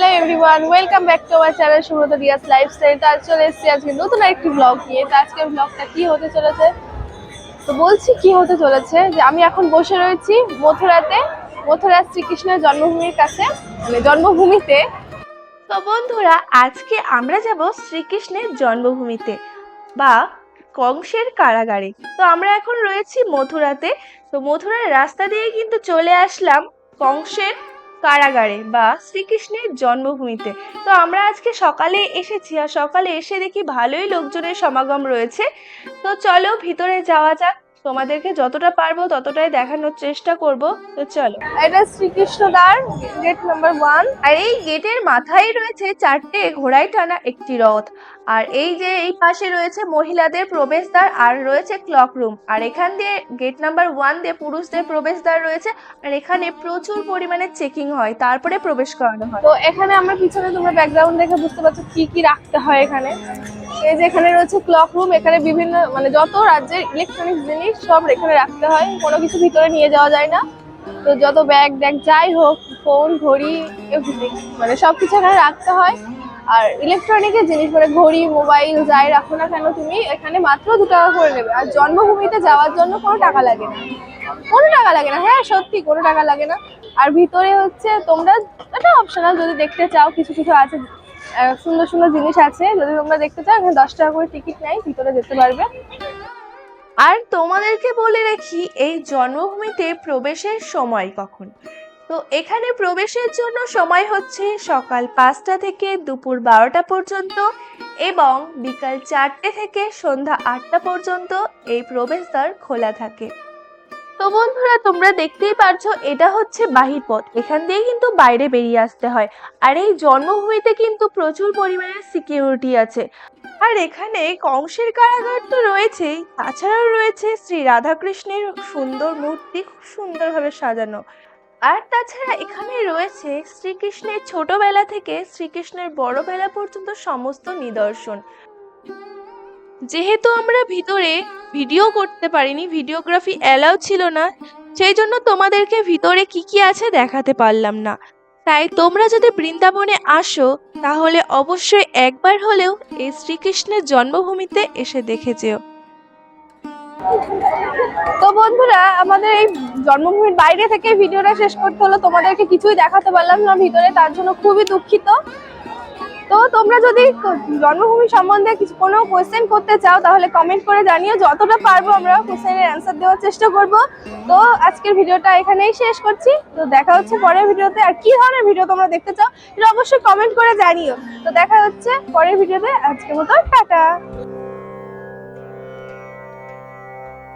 Hello everyone welcome back to আমার channel Subrata Diaz lifestyle তো চলে এসেছি আজকে নতুন একটি ব্লগ নিয়ে। তো আজকের ব্লগটা কি হতে চলেছে? তো বলছি কি হতে চলেছে, যে আমি এখন বসে রয়েছি মথুরাতে। মথুরা শ্রীকৃষ্ণের জন্মভূমির কাছে মানে জন্মভূমিতে। তো বন্ধুরা, আজকে আমরা যাব শ্রীকৃষ্ণের জন্মভূমিতে বা কংসের কারাগারে। তো আমরা এখন রয়েছি মথুরাতে। তো মথুরার রাস্তা দিয়ে কিন্তু চলে আসলাম কংসের কারাগারে বা শ্রীকৃষ্ণের জন্মভূমিতে। তো আমরা আজকে সকালে এসেছি আর সকালে এসে দেখি ভালোই লোকজনের সমাগম রয়েছে। তো চলো ভিতরে যাওয়া যাক। তোমাদেরকে যতটা পারব ততটাই দেখানোর চেষ্টা করব। তো চলো। এটা শ্রীকৃষ্ণ দ্বার গেট নাম্বার ওয়ান আর এই গেটের মাথায় রয়েছে চারটে ঘোড়ায় টানা একটি রথ। আর এই যে এই পাশে রয়েছে মহিলাদের প্রবেশদ্বার আর রয়েছে ক্লক রুম আর এখান দিয়ে গেট নাম্বার ওয়ান দিয়ে পুরুষদের প্রবেশদ্বার রয়েছে। আর এখানে প্রচুর পরিমাণে চেকিং হয় তারপরে প্রবেশ করানো হয়। তো এখানে আমরা পিছনে তোমরা ব্যাকগ্রাউন্ড দেখে বুঝতে পারছ কি কি রাখতে হয় এখানে। এই যে এখানে রয়েছে ক্লক রুম এখানে বিভিন্ন মানে যত রাজ্যের ইলেকট্রনিক্স জিনিস সব এখানে রাখতে হয় কোনো কিছু ভিতরে নিয়ে যাওয়া যায় না। তো যত ব্যাগ ট্যাগ যাই হোক ফোন ঘড়ি everything, মানে সব কিছু এখানে রাখতে হয়। আর ইলেকট্রনিকের জিনিস মানে ঘড়ি মোবাইল যাই রাখো না কেন তুমি এখানে মাত্র দু টাকা করে নেবে। আর জন্মভূমিতে যাওয়ার জন্য কোনো টাকা লাগে না। কোনো টাকা লাগে না হ্যাঁ সত্যি কোনো টাকা লাগে না। আর ভিতরে হচ্ছে তোমরা এটা অপশনাল যদি দেখতে চাও কিছু কিছু আছে সুন্দর সুন্দর জিনিস আছে। যদি তোমরা দেখতে চাও, এখানে দশ টাকা করে টিকিট নেয় ভিতরে যেতে পারবে। আর তোমাদেরকে বলে রাখি, এই জন্মভূমিতে প্রবেশের সময় কখন? তো এখানে প্রবেশের জন্য সময় হচ্ছে সকাল পাঁচটা থেকে দুপুর বারোটা পর্যন্ত এবং বিকাল চারটে থেকে সন্ধ্যা আটটা পর্যন্ত এই প্রবেশদ্বার খোলা থাকে। তো বন্ধুরা, তোমরা দেখতেই পারছ, এটা হচ্ছে বাহির পথ। এখান দিয়ে কিন্তু বাইরে বেরিয়ে আসতে হয়। আর এই জন্মভূমিতে কিন্তু প্রচুর পরিমাণে সিকিউরিটি আছে। আর এখানে কংসের কারাগার তো রয়েছেই। তাছাড়াও রয়েছে শ্রী রাধাকৃষ্ণের সুন্দর মূর্তি, খুব সুন্দরভাবে সাজানো। আর তাছাড়া এখানে রয়েছে শ্রীকৃষ্ণের ছোটবেলা থেকে শ্রীকৃষ্ণের বড়বেলা পর্যন্ত সমস্ত নিদর্শন। যেহেতু আমরা ভিতরে ভিডিও করতে পারিনি, ভিডিওগ্রাফি অ্যালাউ ছিল না, সেই জন্য তোমাদেরকে ভিতরে কি কি আছে দেখাতে পারলাম না। তাই তোমরা যদি বৃন্দাবনে আসো, তাহলে অবশ্যই একবার হলেও এই শ্রীকৃষ্ণের জন্মভূমিতে এসে দেখে যেও। তো বন্ধুরা, আমাদের এই জন্মভূমির বাইরে থেকে ভিডিওটা শেষ করতে হলো, তোমাদেরকে কিছুই দেখাতে পারলাম না ভিতরে, তার জন্য খুবই দুঃখিত। তো তোমরা যদি জন্মভূমি সম্বন্ধে কিছু কোনো কোয়েশ্চেন করতে চাও, তাহলে কমেন্ট করে জানিও। যতটা পারব আমরা কোয়েশ্চেনের অ্যান্সার দেওয়ার চেষ্টা করব। তো আজকের ভিডিওটা এখানেই শেষ করছি। তো দেখা হচ্ছে পরের ভিডিওতে। আর কি ধরনের ভিডিও তোমরা দেখতে চাও, সেটা অবশ্যই কমেন্ট করে জানিও। তো দেখা হচ্ছে পরের ভিডিওতে। আজকের মতো টাটা।